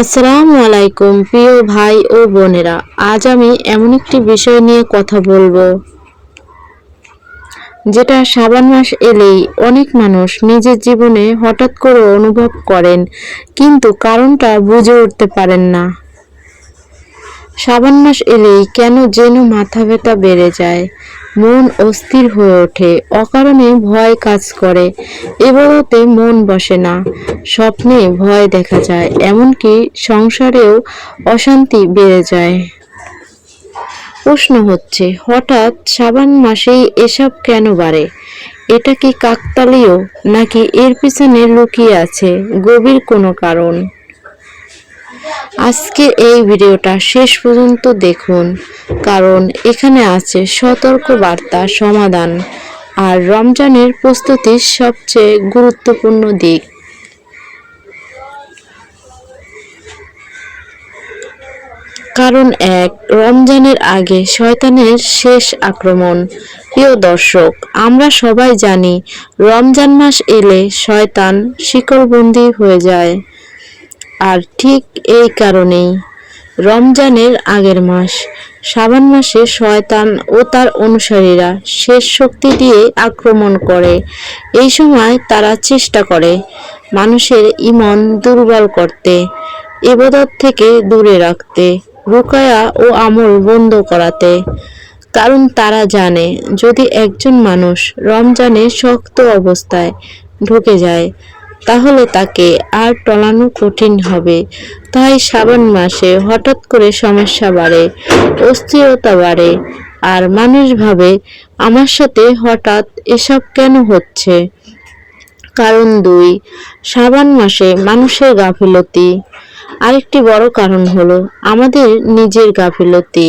আসসালামু আলাইকুম, প্রিয় ভাই ও বোনেরা। আজ আমি এমন একটি বিষয় নিয়ে কথা বলব। যেটা শ্রাবণ মাস এলেই অনেক মানুষ নিজের জীবনে হঠাৎ করে অনুভব করেন, কিন্তু কারণটা বুঝে উঠতে পারেন না। শ্রাবণ মাস এলেই কেন যেন মাথা ব্যথা বেড়ে যায়। মন অস্থির হয়ে ওঠে, অকারণে ভয় কাজ করে। এবারতে মন বসে না, স্বপ্নে ভয় দেখা যায়, এমনকি সংসারেও অশান্তি বেড়ে যায়। প্রশ্ন হচ্ছে, হঠাৎ শ্রাবণ মাসেই এসব কেন বাড়ে? এটা কি কাকতালীয়, নাকি এর পিছনে লুকিয়ে আছে গভীর কোনো কারণ? আজকে এই ভিডিওটা শেষ পর্যন্ত দেখুন, কারণ এখানে আছে সতর্ক বার্তা সমাধান আর রমজানের প্রস্তুতির সবচেয়ে গুরুত্বপূর্ণ দিক। কারণ এক, রমজানের আগে শয়তানের শেষ আক্রমণ। প্রিয় দর্শক, আমরা সবাই জানি রমজান মাস এলে শয়তান শিকলবন্দি হয়ে যায়। আর ঠিক এই কারণেই। রমজানের আগের মাস, শ্রাবণ মাসে শয়তান ও তার অনুসারীরা শেষ শক্তি দিয়ে আক্রমণ করে। এই সময় তারা চেষ্টা করে মানুষের ইমন দুর্বল করতে ইবাদত থেকে দূরে রাখতে, রুকায়া ও আমল বন্ধ করাতে। কারণ তারা জানে, যদি একজন মানুষ রমজানে শক্ত অবস্থায় ঢুকে যায় তাহলে তাকে আর টলানো কঠিন হবে। তাই শ্রাবণ মাসে হঠাৎ করে সমস্যা বাড়ে, অস্থিরতা বাড়ে, আর মানুষ ভাবে, আমার সাথে হঠাৎ এসব কেন হচ্ছে? কারণ দুই, শ্রাবণ মাসে মানুষের গাফিলতি। আরেকটি বড় কারণ হলো আমাদের নিজের গাফিলতি।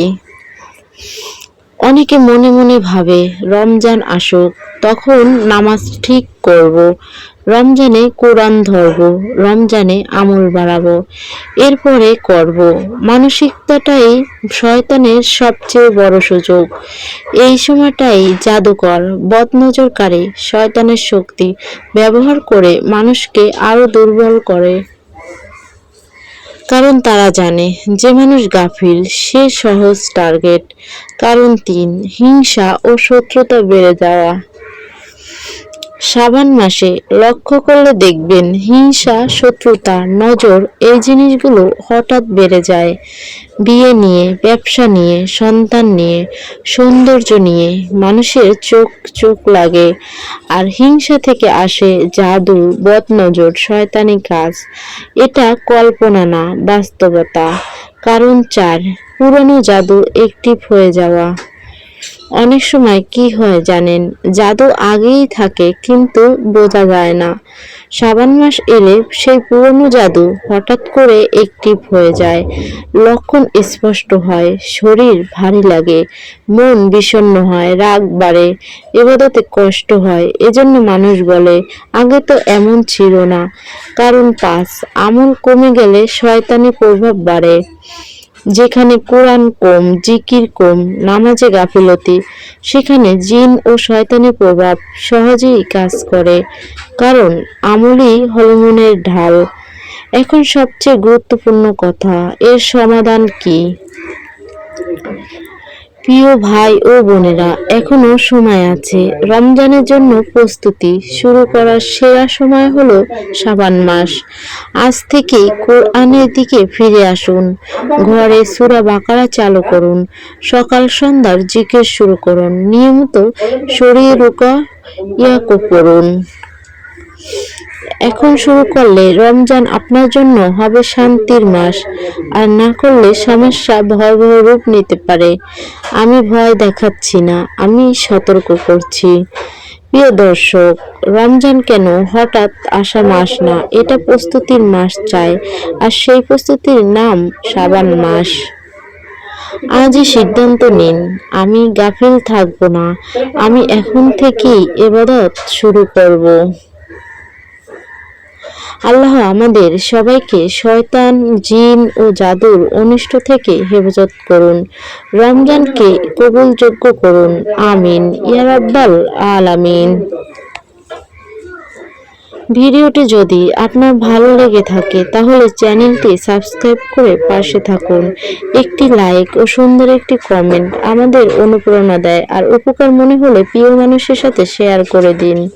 অনেকে মনে মনে ভাবে, রমজান আসুক, তখন নামাজ ঠিক করব। রমজানে কোরআন ধরব, রমজানে আমল বাড়াবো, এরপরে করব। মানসিকতাটাই শয়তানের সবচেয়ে বড় সুযোগ। এই সময়টাই জাদুকর, বদনজরকারী, শয়তানের শক্তি ব্যবহার করে মানুষকে আরও দুর্বল করে। কারণ তারা জানে, যে মানুষ গাফিল, সে সহজ টার্গেট কারণ তিন, হিংসা ও শত্রুতা বেড়ে যাওয়া। শ্রাবণ মাসে লক্ষ্য করলে দেখবেন হিংসা, শত্রুতা, নজর এই জিনিসগুলো হঠাৎ বেড়ে যায়। বিয়ে নিয়ে, ব্যবসা নিয়ে, সন্তান নিয়ে, সৌন্দর্য নিয়ে মানুষের চোখ চোখ লাগে। আর হিংসা থেকে আসে জাদু, বদনজর, শয়তানি কাজ। এটা কল্পনা না, বাস্তবতা। কারণ চার, পুরনো জাদু একটিভ হয়ে যাওয়া। অনেক সময় কি হয় জানেন? জাদু আগেই থাকে কিন্তু বোঝা যায় না। শ্রাবণ মাস এলে সেই পুরনো জাদু হঠাৎ করে একটিভ হয়ে যায়। লক্ষণ স্পষ্ট হয়, শরীর ভারী লাগে, মন বিষণ্ণ হয়, রাগ বাড়ে, এবাদতে কষ্ট হয়। এজন্য মানুষ বলে, আগে তো এমন ছিল না। কারণ পাঁচ, আমল কমে গেলে শয়তানি প্রভাব বাড়ে। যেখানে কোরআন কম, জিকির কম, নামাজে গাফিলতি, সেখানে জিন ও শয়তানি প্রভাব সহজেই কাজ করে। কারণ আমলই হলমনের ঢাল। এখন সবচেয়ে গুরুত্বপূর্ণ কথা, এর সমাধান কি? প্রিয় ভাই ও বোনেরা, এখনও সময় আছে। রমজানের জন্য প্রস্তুতি শুরু করার সেরা সময় হলো সাবান মাস। আজ থেকেই কোরআনের দিকে ফিরে আসুন। ঘরে সুরা বাকারা চালু করুন। সকাল সন্ধ্যার জিকের শুরু করুন। নিয়মিত শরীর রুকা ইয়াকো করুন এখন শুরু করলে রমজান আপনার জন্য হবে শান্তির মাস, আর না করলে সমস্যা ভয়াবহ রূপ নিতে পারে। আমি ভয় দেখাচ্ছি না, আমি সতর্ক করছি। প্রিয় দর্শক, রমজান কেন হঠাৎ আসা মাস না? এটা প্রস্তুতির মাস চায় আর সেই প্রস্তুতির নাম সাবান মাস। আজই সিদ্ধান্ত নিন, আমি গাফিল থাকব না, আমি এখন থেকেই এবাদত শুরু করব। আল্লাহ আমাদের সবাইকে শয়তান, জিন ও জাদুর অনিষ্ট থেকে হেফাজত করুন। রমজানকে কবুলযোগ্য করুন। আমিন। ইয়ারাব্বাল আলামিন। ভিডিওটি যদি আপনার ভালো লেগে থাকে, তাহলে চ্যানেলটি সাবস্ক্রাইব করে পাশে থাকুন। একটি লাইক ও সুন্দর একটি কমেন্ট আমাদের অনুপ্রেরণা দেয়। আর উপকার মনে হলে প্রিয় মানুষের সাথে শেয়ার করে দিন।